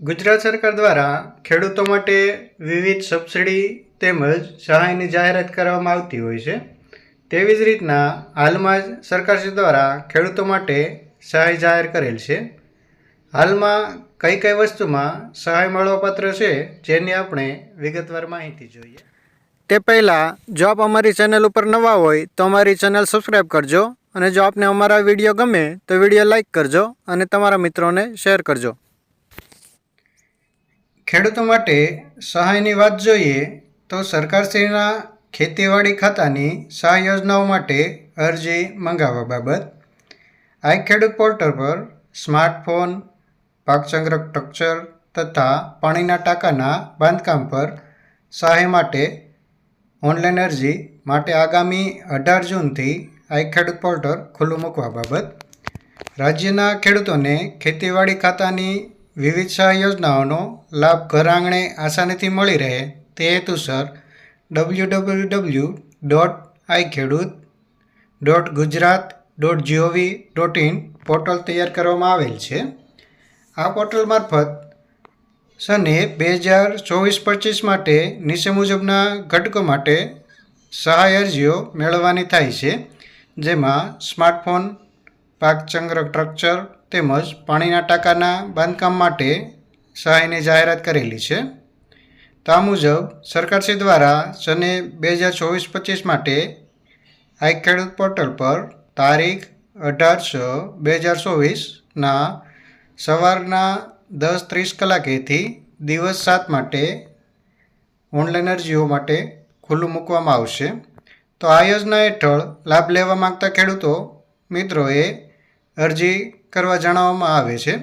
ગુજરાત સરકાર દ્વારા ખેડૂતો માટે વિવિધ સબસિડી તેમજ સહાયની જાહેરાત કરવામાં આવતી હોય છે. તેવી જ રીતના હાલમાં જ સરકારશ્રી દ્વારા ખેડૂતો માટે સહાય જાહેર કરેલ છે. હાલમાં કઈ કઈ વસ્તુમાં સહાય મળવાપાત્ર છે જેની આપણે વિગતવાર માહિતી જોઈએ. તે પહેલાં જો આપ અમારી ચેનલ ઉપર નવા હોય તો અમારી ચેનલ સબસ્ક્રાઈબ કરજો અને જો આપને અમારા વીડિયો ગમે તો વીડિયો લાઇક કરજો અને તમારા મિત્રોને શેર કરજો. ખેડૂતો માટે સહાયની વાત જોઈએ તો સરકારશ્રીના ખેતીવાડી ખાતાની સહાય યોજનાઓ માટે અરજી મંગાવવા બાબત, આઈ ખેડૂત પોર્ટલ પર સ્માર્ટફોન સંગ્રહ સ્ટ્રક્ચર તથા પાણીના ટાંકાના બાંધકામ પર સહાય માટે ઓનલાઈન અરજી માટે આગામી અઢાર જૂનથી આઈ ખેડૂત પોર્ટલ ખુલ્લું મૂકવા બાબત. રાજ્યના ખેડૂતોને ખેતીવાડી ખાતાની વિવિધ સહાય યોજનાઓનો લાભ ઘર આંગણે આસાનીથી મળી રહે તે હેતુસર W W W dot I Khedut dot Gujarat dot GOV dot in portal તૈયાર કરવામાં આવેલ છે. આ પોર્ટલ મારફત સને બે હજાર ચોવીસ પચીસ માટે નીચે મુજબના ઘટકો માટે સહાય અરજીઓ મેળવવાની થાય છે, જેમાં સ્માર્ટફોન પાક સ્ટ્રક્ચર તેમજ પાણીના ટાંકાના બાંધકામ માટે સહાયની જાહેરાત કરેલી છે. તો મુજબ સરકારશ્રી દ્વારા સને બે હજાર ચોવીસ પચીસ માટે આ ખેડૂત પોર્ટલ પર તારીખ અઢાર છ બે હજાર ચોવીસના સવારના દસ ત્રીસ કલાકેથી દિવસ સાત માટે ઓનલાઈન અરજીઓ માટે ખુલ્લું મૂકવામાં આવશે. તો આ યોજના હેઠળ લાભ લેવા માંગતા ખેડૂતો, મિત્રોએ અરજી કરવા જણાવવામાં આવે છે.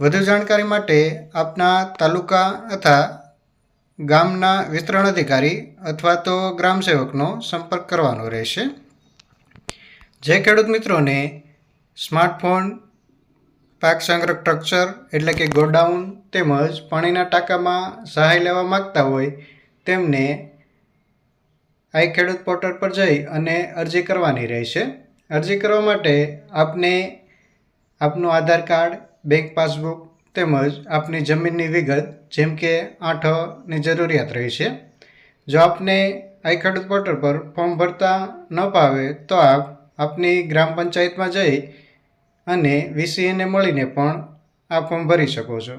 વધુ જાણકારી માટે આપના તાલુકા અથવા ગામના વિતરણ અધિકારી અથવા તો ગ્રામ સેવકનો સંપર્ક કરવાનો રહેશે. જે ખેડૂત મિત્રોને, સ્માર્ટફોન, પાક સંગ્રહ સ્ટ્રક્ચર એટલે કે ગોડાઉન તેમજ પાણીના ટાંકામાં સહાય લેવા માગતા હોય તેમને આઈ ખેડૂત પોર્ટલ પર જઈ અને અરજી કરવાની રહેશે. અરજી કરવા માટે આપને આપનું આધાર કાર્ડ, બેંક પાસબુક તેમજ આપની જમીનની વિગત, જેમ કે આઠની જરૂરિયાત રહી છે. જો આપને આઈ ખેડૂત પોર્ટલ પર ફોર્મ ભરતા ન પાવે તો આપ આપની ગ્રામ પંચાયતમાં જઈ અને વીસીએને મળીને પણ આ ફોર્મ ભરી શકો છો.